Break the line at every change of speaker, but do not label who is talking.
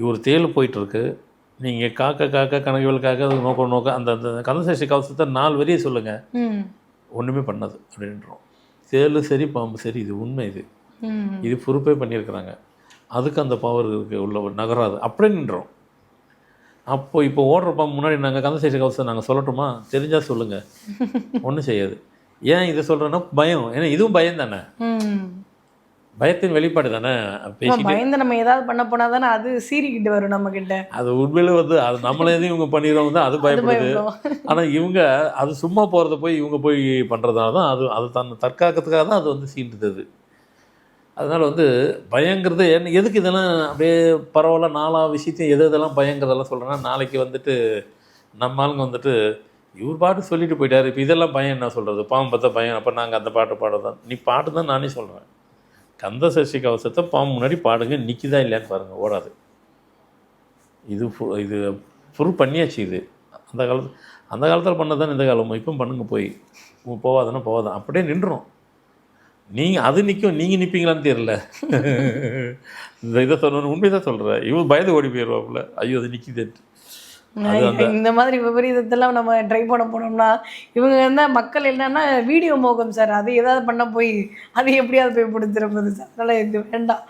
இவர் தேல் போயிட்டுருக்கு. நீங்கள் காக்க காக்க கணக்குகள் காக்க அது நோக்க நோக்க அந்த அந்த கந்தசஷ்டி கவசத்தை நாலு வரியை சொல்லுங்கள் ஒன்றுமே பண்ணாது அப்படின்றோம். தேல் சரி பாம்பு சரி இது உண்மை இது. இது பொறுப்பே பண்ணியிருக்கிறாங்க. அதுக்கு அந்த பவர் இருக்குது உள்ள நகராது. அப்படியே நின்றோம் அப்போ இப்போ ஓடுறப்ப முன்னாடி நாங்கள் கந்தசேஷ கவசம் நாங்கள் சொல்லட்டுமா? தெரிஞ்சால் சொல்லுங்கள் ஒன்றும் செய்யாது. ஏன் இதை சொல்கிறேன்னா பயம். ஏன்னா இதுவும் பயம் தானே? பயத்தின் வெளிப்பாடு தானே?
பயந்து நம்ம ஏதாவது பண்ண போனா தானே அது சீறிக்கிட்டு வரும் நம்ம கிட்ட
அது உண்மையிலே வந்து அது நம்மளே எதையும் இவங்க பண்ணிடுறவங்க தான் அது பயப்படுது. ஆனால் இவங்க அது சும்மா போகிறத போய் இவங்க போய் பண்ணுறதுனால தான் அது அது தன் தற்காக்கிறதுக்காக தான் அது வந்து சீண்டுது. அது அதனால் வந்து பயங்கிறது என்ன எதுக்கு இதெல்லாம் அப்படியே பரவாயில்ல நாலா விஷயத்தையும் எது எதெல்லாம் பயங்கிறதெல்லாம் சொல்கிறேன்னா நாளைக்கு வந்துட்டு நம்ம ஆளுங்க வந்துட்டு இவர் பாட்டு சொல்லிட்டு போயிட்டாரு. இப்போ இதெல்லாம் பயம் என்ன சொல்கிறது பாம்பு பார்த்தா பயம். அப்போ நாங்கள் அந்த பாட்டு பாடுறதான் நீ பாட்டு தான் நானே சொல்கிறேன் கந்த சஷ்டி கவசத்தை பாம்பு முன்னாடி பாடுங்க நிற்கிதா இல்லையான்னு பாருங்கள் ஓடாது. இது இது ப்ரூவ் பண்ணியாச்சு இது. அந்த காலத்து அந்த காலத்தில் பண்ணதான் இந்த காலம். இப்போ பண்ணுங்க போய். உம் போவாதுன்னா போவாதான் அப்படியே நின்றுடும் நீங்கள் அது நிற்கும் நீங்கள் நிற்பீங்களான்னு தெரியல. இந்த இதை சொல்லணும் உண்மை தான் சொல்கிறேன் இவன் பயந்து ஓடி போயிடுவாப்புல ஐயோ அது நிற்கிதேன்ட்டு
இந்த மாதிரி விபரீதத்தெல்லாம் நம்ம ட்ரை பண்ண போனோம்னா இவங்க என்ன மக்கள் என்னன்னா வீடியோ மோகம் சார் அது ஏதாவது பண்ண போய் அது எப்படியாவது போய் பிடிச்சிருப்பது சார் அதனால இது வேண்டாம்.